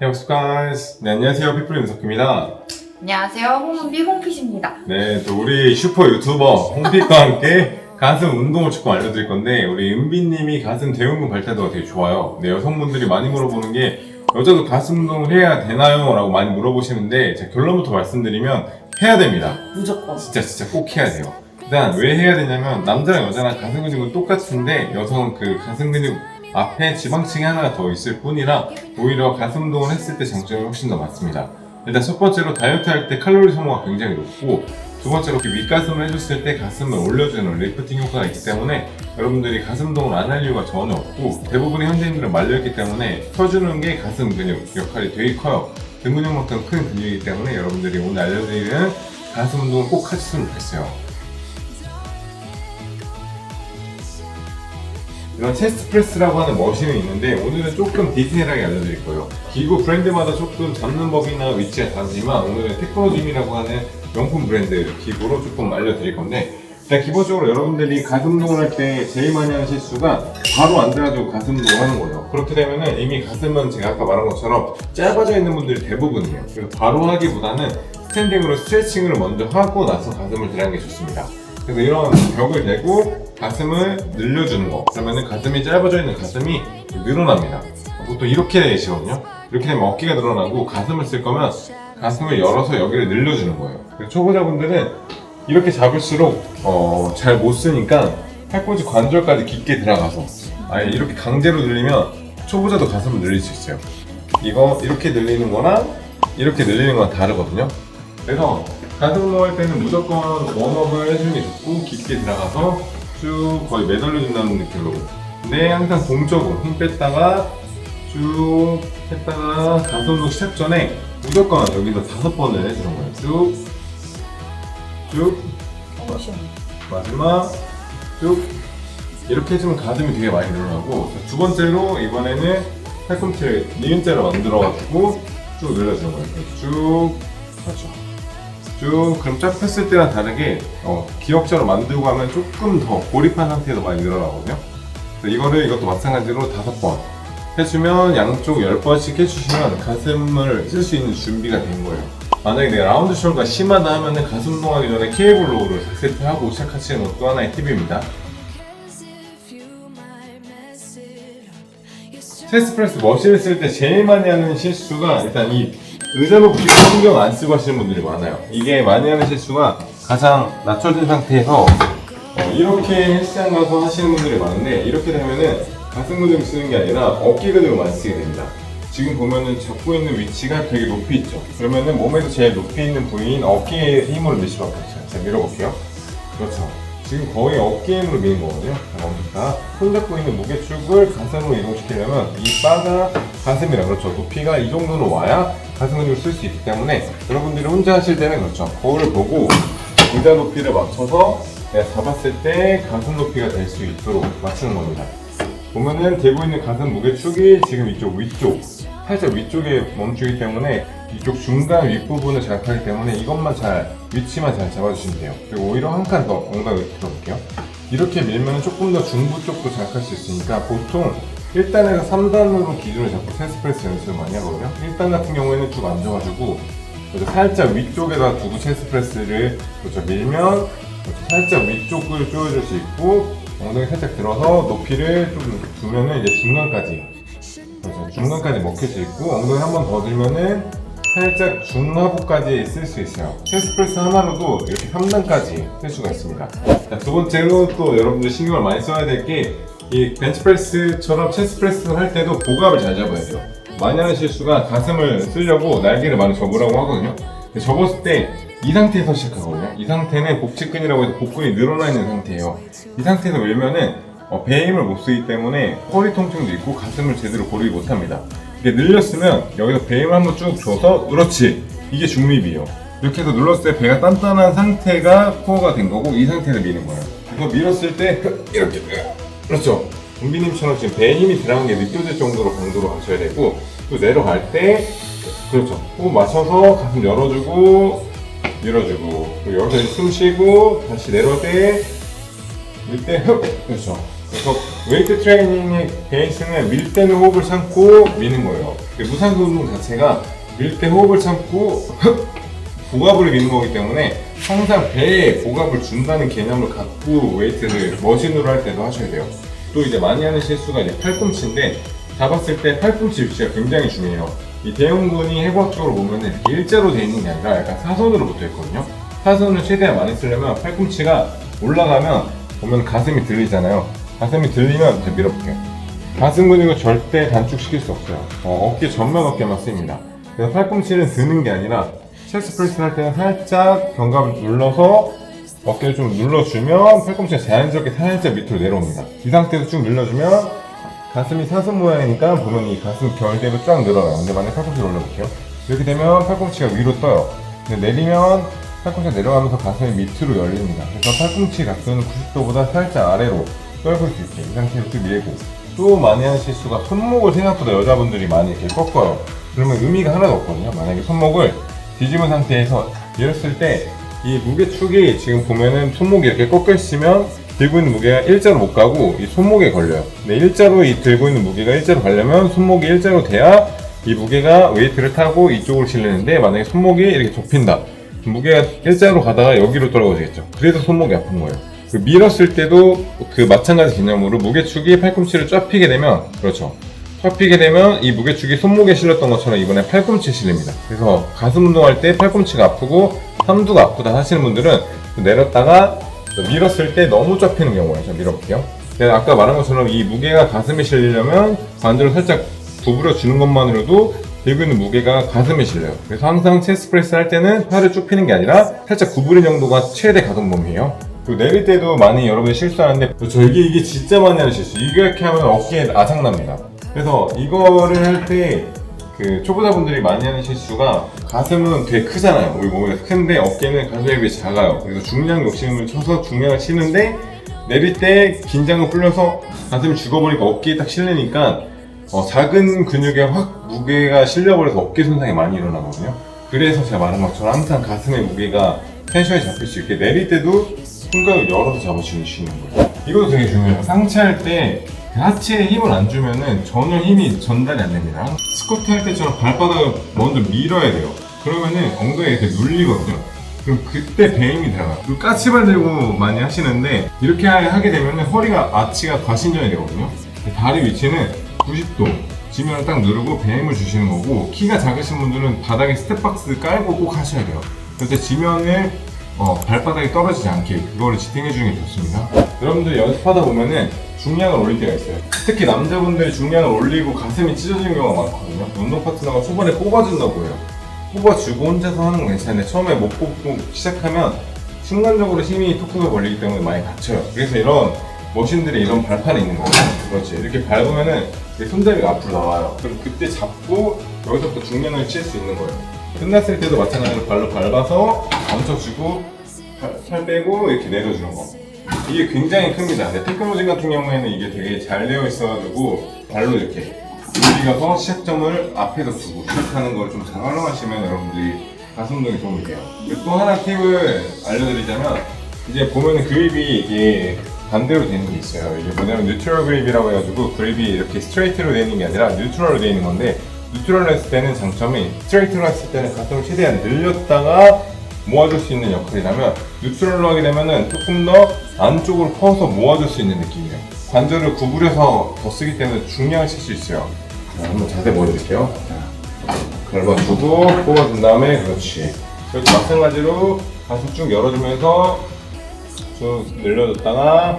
Hey, what's up, guys? 네, 안녕하세요. 피플 윤석입니다. 안녕하세요. 홍은비 홍핏입니다. 네, 또 우리 슈퍼 유튜버 홍픽과 함께 가슴 운동을 조금 알려드릴 건데, 우리 은비님이 가슴 대흉근 발달도가 되게 좋아요. 네, 여성분들이 많이 물어보는 게, 여자도 가슴 운동을 해야 되나요? 라고 많이 물어보시는데, 제가 결론부터 말씀드리면, 해야 됩니다. 무조건. 진짜 진짜 꼭 해야 돼요. 일단 왜 해야 되냐면 남자랑 여자랑 가슴 근육은 똑같은데 여성은 그 가슴 근육 앞에 지방층이 하나가 더 있을 뿐이라 오히려 가슴 운동을 했을 때 장점이 훨씬 더 많습니다. 일단 첫 번째로 다이어트 할 때 칼로리 소모가 굉장히 높고 두 번째로 윗가슴을 해줬을 때 가슴을 올려주는 리프팅 효과가 있기 때문에 여러분들이 가슴 운동을 안 할 이유가 전혀 없고 대부분의 현대인들은 말려있기 때문에 펴주는 게 가슴 근육 역할이 되게 커요. 등 근육만큼 큰 근육이기 때문에 여러분들이 오늘 알려드리는 가슴 운동을 꼭 하셨으면 좋겠어요. 이런 체스트 프레스라고 하는 머신이 있는데 오늘은 조금 디테일하게 알려드릴 거예요. 기구 브랜드마다 조금 잡는 법이나 위치가 다르지만 오늘은 테크노짐이라고 하는 명품 브랜드 기구로 조금 알려드릴 건데 일단 기본적으로 여러분들이 가슴 운동을 할 때 제일 많이 하는 실수가 바로 앉아가지고 가슴 운동을 하는 거예요. 그렇게 되면은 이미 가슴은 제가 아까 말한 것처럼 짧아져 있는 분들이 대부분이에요. 그래서 바로 하기보다는 스탠딩으로 스트레칭을 먼저 하고 나서 가슴을 들어가는 게 좋습니다. 그래서 이런 벽을 대고 가슴을 늘려주는 거. 그러면은 가슴이 짧아져 있는 가슴이 늘어납니다. 보통 이렇게 되시거든요. 이렇게 되면 어깨가 늘어나고 가슴을 쓸 거면 가슴을 열어서 여기를 늘려주는 거예요. 초보자분들은 이렇게 잡을수록 어, 잘 못 쓰니까 팔꿈치 관절까지 깊게 들어가서 아예 이렇게 강제로 늘리면 초보자도 가슴을 늘릴 수 있어요. 이거 이렇게 늘리는 거랑 이렇게 늘리는 거랑 다르거든요. 그래서 가슴 운동할 때는 무조건 웜업을 해주는 게 좋고 깊게 들어가서 쭉 거의 매달려 준다는 느낌으로. 근데 항상 동적으로 힘 뺐다가 쭉 했다가 운동 시작 전에 무조건 여기서 다섯 번을 해주는 거예요. 쭉 쭉, 마지막 쭉. 이렇게 해주면 가슴이 되게 많이 늘어나고. 자, 두 번째로 이번에는 팔꿈치를 니은자로 만들어가지고 쭉 늘려주는 거예요. 쭉 그렇죠 쭉 그럼 쫙 폈을 때와 다르게 어, 기역자로 만들고 하면 조금 더 고립한 상태에서 많이 늘어나거든요. 그래서 이거를 이것도 마찬가지로 다섯 번 해주면 양쪽 열 번씩 해주시면 가슴을 쓸 수 있는 준비가 된 거예요. 만약에 내가 라운드 숄더가 심하다 하면은 가슴 운동하기 전에 케이블 로우를 4세트 하고 시작하시는 것도 하나의 팁입니다. 체스트 프레스 머신을 쓸 때 제일 많이 하는 실수가 일단 이 의자 높이를 신경 안 쓰고 하시는 분들이 많아요. 이게 많이 하는 실수가 가장 낮춰진 상태에서 어, 이렇게 헬스장 가서 하시는 분들이 많은데 이렇게 되면은 가슴 근육 쓰는 게 아니라 어깨 근육을 많이 쓰게 됩니다. 지금 보면은 잡고 있는 위치가 되게 높이 있죠. 그러면은 몸에서 제일 높이 있는 부위인 어깨에 힘을 밀 수밖에 없어요. 제가 밀어볼게요. 그렇죠. 지금 거의 어깨 힘으로 미는 거거든요. 자, 멈췄다. 손 잡고 있는 무게축을 가슴으로 이동시키려면 이 바가 가슴이라 그렇죠. 높이가 이 정도로 와야 가슴 근육을 쓸 수 있기 때문에 여러분들이 혼자 하실 때는 그렇죠. 거울을 보고 의자 높이를 맞춰서 내가 잡았을 때 가슴 높이가 될 수 있도록 맞추는 겁니다. 보면은 대고 있는 가슴 무게축이 지금 이쪽 위쪽 살짝 위쪽에 멈추기 때문에 이쪽 중간 윗부분을 자극하기 때문에 이것만 잘 위치만 잘 잡아주시면 돼요 그리고 오히려 한 칸 더 엉덩이 들어볼게요 이렇게 밀면 조금 더 중부 쪽도 자극할 수 있으니까 보통 1단에서 3단으로 기준을 잡고 체스프레스 연습을 많이 하거든요 1단 같은 경우에는 쭉 앉아가지고 살짝 위쪽에다 두고 체스프레스를 그렇죠 밀면 그렇죠. 살짝 위쪽을 조여줄 수 있고 엉덩이 살짝 들어서 높이를 좀 두면은 이제 중간까지 그렇죠. 중간까지 먹힐 수 있고 엉덩이 한 번 더 들면은 살짝 중하부까지 쓸 수 있어요. 체스프레스 하나로도 이렇게 3단까지 쓸 수가 있습니다. 자, 두 번째로 또 여러분들 신경을 많이 써야 될 게 이 벤치프레스처럼 체스프레스 할 때도 복압을 잘 잡아야 돼요. 많이 하는 실수가 가슴을 쓰려고 날개를 많이 접으라고 하거든요. 접었을 때 이 상태에서 시작하거든요. 이 상태는 복직근이라고 해서 복근이 늘어나 있는 상태예요. 이 상태에서 밀면은 어, 배에 힘을 못 쓰기 때문에 허리 통증도 있고 가슴을 제대로 고르지 못합니다. 이게 늘렸으면 여기서 배에 힘을 한번 쭉 줘서 그렇지 이게 중립이에요. 이렇게 해서 눌렀을 때 배가 단단한 상태가 코어가 된 거고 이 상태를 미는 거예요. 이거 밀었을 때 이렇게 그렇죠. 은비님처럼 지금 배에 힘이 들어간 게 느껴질 정도로 강도로 하셔야 되고 또 내려갈 때 그렇죠. 호흡 맞춰서 가슴 열어주고 밀어주고 그리고 여기서 숨 쉬고 다시 내려올 때 밀 때 흡 그렇죠 그래서 웨이트 트레이닝의 베이스는 밀 때는 호흡을 참고 미는 거예요. 그 무산소 운동 자체가 밀 때 호흡을 참고 복압을 미는 거기 때문에 항상 배에 복압을 준다는 개념을 갖고 웨이트를 머신으로 할 때도 하셔야 돼요. 또 이제 많이 하는 실수가 이제 팔꿈치인데 잡았을 때 팔꿈치 위치가 굉장히 중요해요. 이 대형근이 해부학적으로 보면은 일자로 돼 있는 게 아니라 약간 사선으로 붙어 있거든요. 사선을 최대한 많이 쓰려면 팔꿈치가 올라가면 보면 가슴이 들리잖아요. 가슴이 들리면 이제 밀어볼게요. 가슴 근육을 절대 단축시킬 수 없어요. 어, 어깨 전면 어깨만 씁니다. 그래서 팔꿈치는 드는 게 아니라 체스트 프레스 할 때는 살짝 견갑을 눌러서 어깨를 좀 눌러주면 팔꿈치가 자연스럽게 살짝 밑으로 내려옵니다. 이 상태에서 쭉 눌러주면 가슴이 사슴 모양이니까 보면 이 가슴 결대로 쫙 늘어나요. 근데 만약에 팔꿈치를 올려볼게요. 이렇게 되면 팔꿈치가 위로 떠요. 근데 내리면 팔꿈치가 내려가면서 가슴이 밑으로 열립니다. 그래서 팔꿈치 각도는 90도보다 살짝 아래로 떨굴 수 있게 이 상태에서 쭉 밀고 또 많이 하는 실수가 손목을 생각보다 여자분들이 많이 이렇게 꺾어요. 그러면 의미가 하나도 없거든요. 만약에 손목을 뒤집은 상태에서 밀었을 때 이 무게축이 지금 보면은 손목이 이렇게 꺾여 있으면 들고 있는 무게가 일자로 못 가고 이 손목에 걸려요. 근데 일자로 이 들고 있는 무게가 일자로 가려면 손목이 일자로 돼야 이 무게가 웨이트를 타고 이쪽으로 실리는데 만약에 손목이 이렇게 좁힌다. 무게가 일자로 가다가 여기로 떨어지겠죠. 그래서 손목이 아픈 거예요. 그 밀었을 때도 그 마찬가지 개념으로 무게축이 팔꿈치를 쫙 피게 되면 그렇죠. 쫙 피게 되면 이 무게축이 손목에 실렸던 것처럼 이번에 팔꿈치에 실립니다. 그래서 가슴 운동할 때 팔꿈치가 아프고 삼두가 아프다 하시는 분들은 내렸다가 밀었을 때 너무 쫙 피는 경우가 있죠. 밀어볼게요. 아까 말한 것처럼 이 무게가 가슴에 실리려면 관절을 살짝 구부려 주는 것만으로도 들고 있는 무게가 가슴에 실려요. 그래서 항상 체스트 프레스 할 때는 팔을 쭉 피는 게 아니라 살짝 구부린 정도가 최대 가동 범위예요. 그리고 내릴 때도 많이 여러분이 실수하는데 저 이게 이게 진짜 많이 하는 실수. 이렇게 하면 어깨에 아작납니다. 그래서 이거를 할 때 그 초보자분들이 많이 하는 실수가 가슴은 되게 크잖아요. 우리 몸이 큰데 어깨는 가슴에 비해 작아요. 그래서 중량 욕심을 쳐서 중량을 치는데 내릴 때 긴장을 풀려서 가슴이 죽어버리니까 어깨에 딱 실리니까 어, 작은 근육에 확 무게가 실려버려서 어깨 손상이 많이 일어나거든요. 그래서 제가 말한 것처럼 항상 가슴의 무게가 텐션이 잡힐 수 있게 내릴 때도 손가락을 열어서 잡아주시는 거예요. 이것도 되게 중요해요. 상체할 때그 하체에 힘을 안 주면은 전혀 힘이 전달이 안 됩니다. 스쿼트 할 때처럼 발바닥을 먼저 밀어야 돼요. 그러면은 엉덩이가 이렇게 눌리거든요. 그럼 그때 배임이 들어가요. 까치발 들고 많이 하시는데 이렇게 하게 되면 허리가 아치가 과신전이 되거든요. 다리 위치는 90도 지면을 딱 누르고 배임을 주시는 거고 키가 작으신 분들은 바닥에 스텝박스 깔고 꼭 하셔야 돼요. 그때 지면을 어, 발바닥이 떨어지지 않게 그거를 지탱해 주는 게 좋습니다. 여러분들 연습하다 보면은 중량을 올릴 때가 있어요. 특히 남자분들이 중량을 올리고 가슴이 찢어지는 경우가 많거든요. 운동 파트너가 초반에 뽑아준다고 해요. 뽑아주고 혼자서 하는 건 괜찮은데 처음에 못 뽑고 시작하면 순간적으로 힘이 톡톡을 걸리기 때문에 많이 다쳐요. 그래서 이런 머신들이 이런 발판이 있는 거예요. 그렇지. 이렇게 밟으면은 이 손잡이가 앞으로 나와요. 그럼 그때 잡고 여기서부터 중량을 칠 수 있는 거예요. 끝났을 때도 마찬가지로 발로 밟아서 멈춰주고 팔- 팔 빼고 이렇게 내려주는 거. 이게 굉장히 큽니다. 근데 테크노진 같은 경우에는 이게 되게 잘 되어 있어가지고 발로 이렇게 움직여서 시작점을 앞에서 두고 시작하는 걸 좀 잘 활용하시면 여러분들이 가슴 운동에 도움이 돼요. 또 하나 팁을 알려드리자면 이제 보면은 그립이 이게 반대로 되는 게 있어요. 이게 뭐냐면 뉴트럴 그립이라고 해가지고 그립이 이렇게 스트레이트로 되는 게 아니라 뉴트럴로 되어 있는 건데 뉴트럴로 했을 때는 장점이 스트레이트로 했을 때는 가슴을 최대한 늘렸다가 모아줄 수 있는 역할이라면 뉴트럴로 하게 되면은 조금 더 안쪽으로 퍼서 모아줄 수 있는 느낌이에요. 관절을 구부려서 더 쓰기 때문에 중량을 칠 수 있어요. 자, 한번 자세 보여드릴게요. 자, 긁어주고 뽑아준 다음에 그렇지. 그리고 마찬가지로 가슴 쭉 열어주면서 쭉 늘려줬다가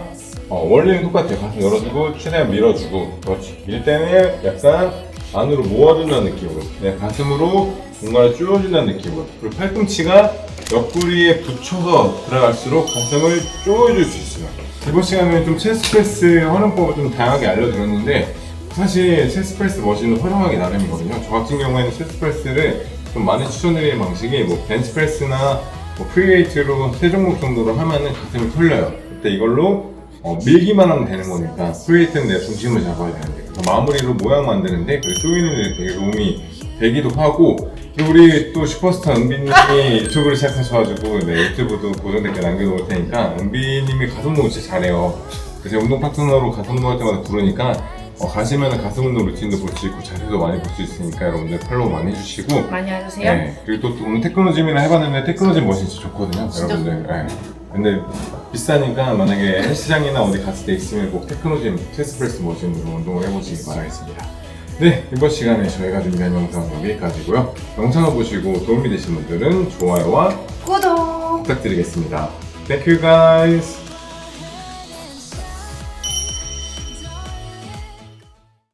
어, 원리는 똑같아요. 가슴 열어주고 최대한 밀어주고 그렇지. 밀 때는 약간 안으로 모아준다는 느낌으로 네, 가슴으로 공간을 쪼여준다는 느낌으로 그리고 팔꿈치가 옆구리에 붙여서 들어갈수록 가슴을 쪼여줄 수 있어요. 이번 시간에 좀 체스트 프레스 활용법을 좀 다양하게 알려드렸는데 사실 체스트 프레스 머신은 활용하기 나름이거든요. 저 같은 경우에는 체스트 프레스를 좀 많이 추천드리는 방식이 뭐 벤치 프레스나 뭐 프리웨이트로 세 종목 정도로 하면은 가슴이 털려요. 그때 이걸로 어, 밀기만 하면 되는 거니까 프리웨이트는 내가 중심을 잡아야 되는데 그래서 마무리로 모양 만드는데 그 조이는 데 되게 도움이 되기도 하고 우리 또 슈퍼스타 은비님이 유튜브를 시작하셔가지고 네, 유튜브도 고정 댓글 남겨놓을 테니까 은비님이 가슴 운동 진짜 잘해요. 제가 운동 파트너로 가슴 운동할 때마다 부르니까 어, 가시면 가슴 운동 루틴도 볼 수 있고 자세도 많이 볼 수 있으니까 여러분들 팔로우 많이 해주시고 많이 해주세요. 네, 그리고 또, 또 오늘 테크노짐이나 해봤는데 테크노짐 머신 진짜 좋거든요, 진짜 여러분들. 네. 근데 비싸니까 만약에 헬스장이나 어디 갔을 때 있으면 꼭 테크노짐 체스프레스 머신으로 운동을 해보시기 바라겠습니다. 네, 이번 시간에 저희가 준비한 영상 여기까지고요. 영상을 보시고 도움이 되신 분들은 좋아요와 구독! 부탁드리겠습니다. Thank you guys.